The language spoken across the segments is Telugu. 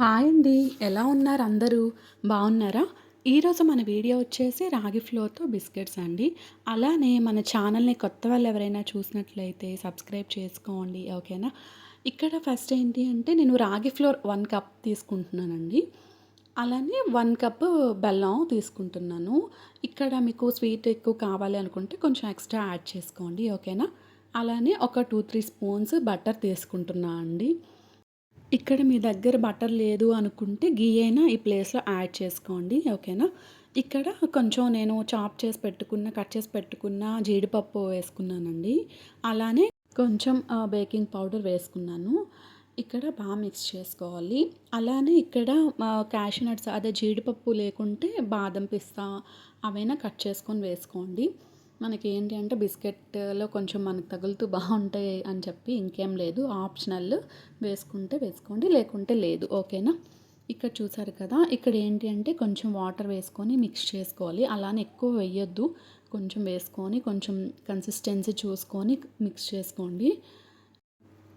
హాయ్ అండి. ఎలా ఉన్నారు అందరూ? బాగున్నారా? ఈరోజు మన వీడియో వచ్చేసి రాగి ఫ్లోర్తో బిస్కెట్స్ అండి. అలానే మన ఛానల్ని కొత్త వాళ్ళు ఎవరైనా చూసినట్లయితే సబ్స్క్రైబ్ చేసుకోండి ఓకేనా? ఇక్కడ ఫస్ట్ ఏంటి అంటే నేను రాగి ఫ్లోర్ వన్ కప్ తీసుకుంటున్నానండి. అలానే వన్ కప్ బెల్లం తీసుకుంటున్నాను. ఇక్కడ మీకు స్వీట్ ఎక్కువ కావాలి అనుకుంటే కొంచెం ఎక్స్ట్రా యాడ్ చేసుకోండి ఓకేనా? అలానే ఒక టూ త్రీ స్పూన్స్ బటర్ తీసుకుంటున్నా అండి. ఇక్కడ మీ దగ్గర బటర్ లేదు అనుకుంటే గీ అయినా ఈ ప్లేస్లో యాడ్ చేసుకోండి ఓకేనా? ఇక్కడ కొంచెం నేను చాప్ చేసి పెట్టుకున్న కట్ చేసి పెట్టుకున్న జీడిపప్పు వేసుకున్నానండి. అలానే కొంచెం బేకింగ్ పౌడర్ వేసుకున్నాను. ఇక్కడ బాగా మిక్స్ చేసుకోవాలి. అలానే ఇక్కడ క్యాష్నట్స్ అదే జీడిపప్పు లేకుంటే బాదం పిస్తా అవైనా కట్ చేసుకొని వేసుకోండి. మనకి ఏంటి అంటే బిస్కెట్లో కొంచెం మనకు తగులుతూ బాగుంటాయి అని చెప్పి ఇంకేం లేదు. ఆప్షనల్ వేసుకుంటే వేసుకోండి లేకుంటే లేదు. ఓకేనా? ఇక్కడ చూసారు కదా ఇక్కడ ఏంటి అంటే కొంచెం వాటర్ వేసుకొని మిక్స్ చేసుకోవాలి. అలానే ఎక్కువ వేయొద్దు. కొంచెం వేసుకొని కొంచెం కన్సిస్టెన్సీ చూసుకొని మిక్స్ చేసుకోండి.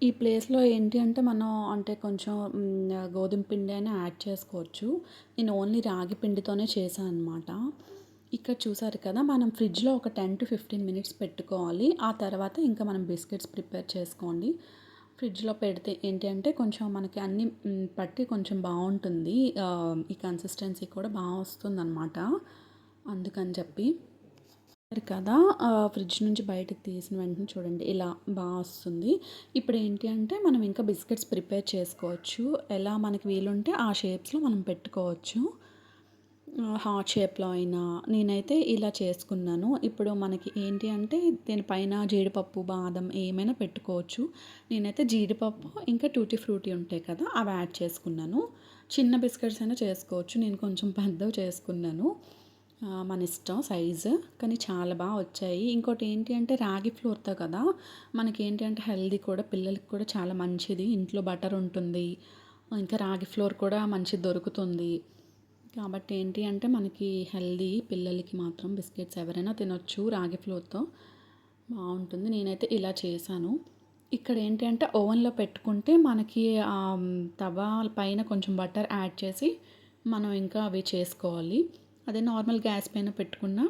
ఈ ప్లేస్లో ఏంటి అంటే మనం అంటే కొంచెం గోధుమ పిండి అయినా యాడ్ చేసుకోవచ్చు. నేను ఓన్లీ రాగి పిండితోనే చేశాను అనమాట ఇక్కడ చూసారు కదా మనం ఫ్రిడ్జ్లో ఒక టెన్ టు ఫిఫ్టీన్ మినిట్స్ పెట్టుకోవాలి. ఆ తర్వాత ఇంకా మనం బిస్కెట్స్ ప్రిపేర్ చేసుకోండి. ఫ్రిడ్జ్లో పెడితే ఏంటి అంటే కొంచెం మనకి అన్ని పట్టి కొంచెం బాగుంటుంది. ఈ కన్సిస్టెన్సీ కూడా బాగా వస్తుంది అనమాట అందుకని చెప్పి. కదా ఫ్రిడ్జ్ నుంచి బయటకు తీసిన వెంటనే చూడండి ఇలా బాగా వస్తుంది. ఇప్పుడు ఏంటి అంటే మనం ఇంకా బిస్కెట్స్ ప్రిపేర్ చేసుకోవచ్చు. ఎలా మనకి వీలుంటే ఆ షేప్స్లో మనం పెట్టుకోవచ్చు. హార్ట్ షేప్లో అయినా నేనైతే ఇలా చేసుకున్నాను. ఇప్పుడు మనకి ఏంటి అంటే దీనిపైన జీడిపప్పు బాదం ఏమైనా పెట్టుకోవచ్చు. నేనైతే జీడిపప్పు ఇంకా టూటీ ఫ్రూటీ ఉంటాయి కదా అవి యాడ్ చేసుకున్నాను. చిన్న బిస్కెట్స్ అయినా చేసుకోవచ్చు. నేను కొంచెం పెద్దవి చేసుకున్నాను. మన ఇష్టం సైజు కానీ చాలా బాగా వచ్చాయి. ఇంకోటి ఏంటి అంటే రాగి ఫ్లోర్తో కదా మనకి ఏంటి అంటే హెల్దీ కూడా పిల్లలకి కూడా చాలా మంచిది. ఇంట్లో బటర్ ఉంటుంది. ఇంకా రాగి ఫ్లోర్ కూడా మంచిది దొరుకుతుంది. కాబట్టి ఏంటి అంటే మనకి హెల్దీ పిల్లలకి మాత్రం బిస్కెట్స్ ఎవరైనా తినొచ్చు రాగి ఫ్లోర్తో బాగుంటుంది. నేనైతే ఇలా చేశాను. ఇక్కడ ఏంటి అంటే ఓవెన్లో పెట్టుకుంటే మనకి తవా పైన కొంచెం బటర్ యాడ్ చేసి మనం ఇంకా అవి చేసుకోవాలి. అదే నార్మల్ గ్యాస్ పైన పెట్టుకున్నా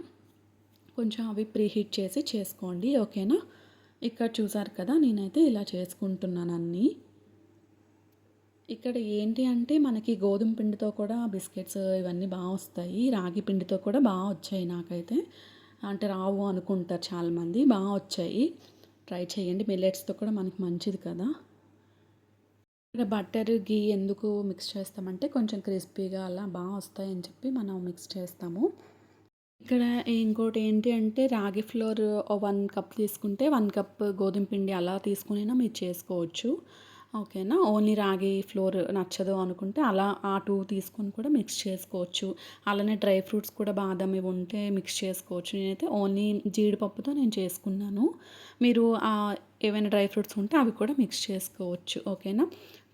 కొంచెం అవి ప్రీహీట్ చేసి చేసుకోండి. ఓకేనా? ఇక్కడ చూసారు కదా నేనైతే ఇలా చేసుకుంటున్నాను అన్నీ. ఇక్కడ ఏంటి అంటే మనకి గోధుమ పిండితో కూడా బిస్కెట్స్ ఇవన్నీ బాగా వస్తాయి. రాగి పిండితో కూడా బాగా వచ్చాయి నాకైతే. అంటే రావు అనుకుంటారు చాలామంది బాగా వచ్చాయి. ట్రై చేయండి మిల్లెట్స్తో కూడా మనకి మంచిది కదా. ఇక్కడ బటర్ గీ ఎందుకు మిక్స్ చేస్తామంటే కొంచెం క్రిస్పీగా అలా బాగా వస్తాయని చెప్పి మనం మిక్స్ చేస్తాము. ఇక్కడ ఇంకోటి ఏంటి అంటే రాగి ఫ్లోర్ వన్ కప్ తీసుకుంటే వన్ కప్ గోధుమ పిండి అలా తీసుకునైనా మీరు చేసుకోవచ్చు. ఓకేనా? ఓన్లీ రాగి ఫ్లోర్ నచ్చదు అనుకుంటే అలా ఆ టూ తీసుకొని కూడా మిక్స్ చేసుకోవచ్చు. అలానే డ్రై ఫ్రూట్స్ కూడా బాదం ఇవి ఉంటే మిక్స్ చేసుకోవచ్చు. నేనైతే ఓన్లీ జీడిపప్పుతో నేను చేసుకున్నాను. మీరు ఏవైనా డ్రై ఫ్రూట్స్ ఉంటే అవి కూడా మిక్స్ చేసుకోవచ్చు ఓకేనా?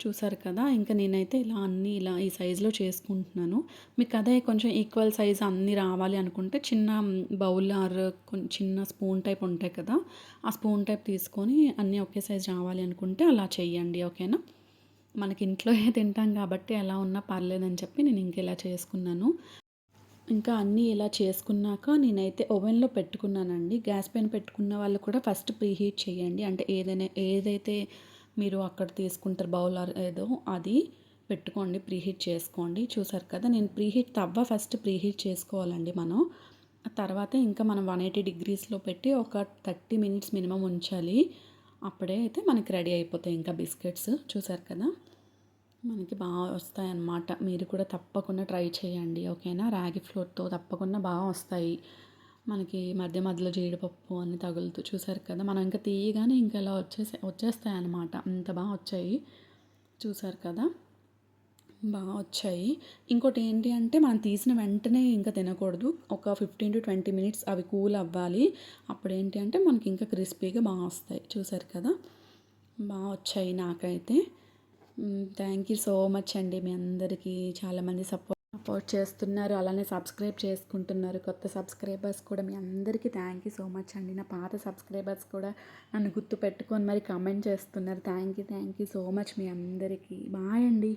చూసారు కదా? ఇంకా నేనైతే ఇలా అన్నీ ఇలా ఈ సైజులో చేసుకుంటున్నాను. మీకు అదే కొంచెం ఈక్వల్ సైజ్ అన్నీ రావాలి అనుకుంటే చిన్న బౌల్ ఆర్ చిన్న స్పూన్ టైప్ ఉంటాయి కదా? ఆ స్పూన్ టైప్ తీసుకొని అన్నీ ఒకే సైజ్ రావాలి అనుకుంటే అలా చేయండి ఓకేనా? మనకి ఇంట్లో తింటాం కాబట్టి ఎలా ఉన్నా పర్లేదని చెప్పి నేను ఇంకెలా చేసుకున్నాను. ఇంకా అన్నీ ఇలా చేసుకున్నాక నేనైతే ఓవెన్లో పెట్టుకున్నానండి. గ్యాస్ పైన పెట్టుకున్న వాళ్ళు కూడా ఫస్ట్ ప్రీహీట్ చేయండి. అంటే ఏదైనా ఏదైతే మీరు అక్కడ తీసుకుంటారు బౌల్ ఏదో అది పెట్టుకోండి ప్రీహీట్ చేసుకోండి. చూసారు కదా నేను ప్రీహీట్ తవ్వ ఫస్ట్ ప్రీహీట్ చేసుకోవాలండి మనం. తర్వాత ఇంకా మనం వన్ ఎయిటీ డిగ్రీస్లో పెట్టి ఒక థర్టీ మినిట్స్ మినిమం ఉంచాలి. అప్పుడే అయితే మనకి రెడీ అయిపోతాయి ఇంకా బిస్కెట్స్. చూసారు కదా? మనకి బాగా వస్తాయి అన్నమాట మీరు కూడా తప్పకుండా ట్రై చేయండి ఓకేనా? రాగి ఫ్లోర్తో తప్పకుండా బాగా వస్తాయి. మనకి మధ్య మధ్యలో జీడిపప్పు అన్ని తగులుతూ చూసారు కదా? మనం ఇంకా తీయగానే ఇంకా ఇలా వచ్చేసే వచ్చేస్తాయి అన్నమాట అంత బాగా వచ్చాయి చూసారు కదా? బాగా వచ్చాయి. ఇంకోటి ఏంటి అంటే మనం తీసిన వెంటనే ఇంకా తినకూడదు. ఒక ఫిఫ్టీన్ టు ట్వంటీ మినిట్స్ అవి కూల్ అవ్వాలి. అప్పుడు ఏంటి అంటే మనకి ఇంకా క్రిస్పీగా బాగా వస్తాయి. చూసారు కదా? బాగా వచ్చాయి నాకైతే. థ్యాంక్ యూ సో మచ్ అండి. మీ అందరికీ చాలామంది సపోర్ట్ సపోర్ట్ చేస్తున్నారు. అలానే సబ్స్క్రైబ్ చేసుకుంటున్నారు. కొత్త సబ్స్క్రైబర్స్ కూడా మీ అందరికీ థ్యాంక్ యూ సో మచ్ అండి. నా పాత సబ్స్క్రైబర్స్ కూడా నన్ను గుర్తు పెట్టుకొని మరి కమెంట్ చేస్తున్నారు. Thank you thank you so much మీ అందరికీ. బాయ్ అండి.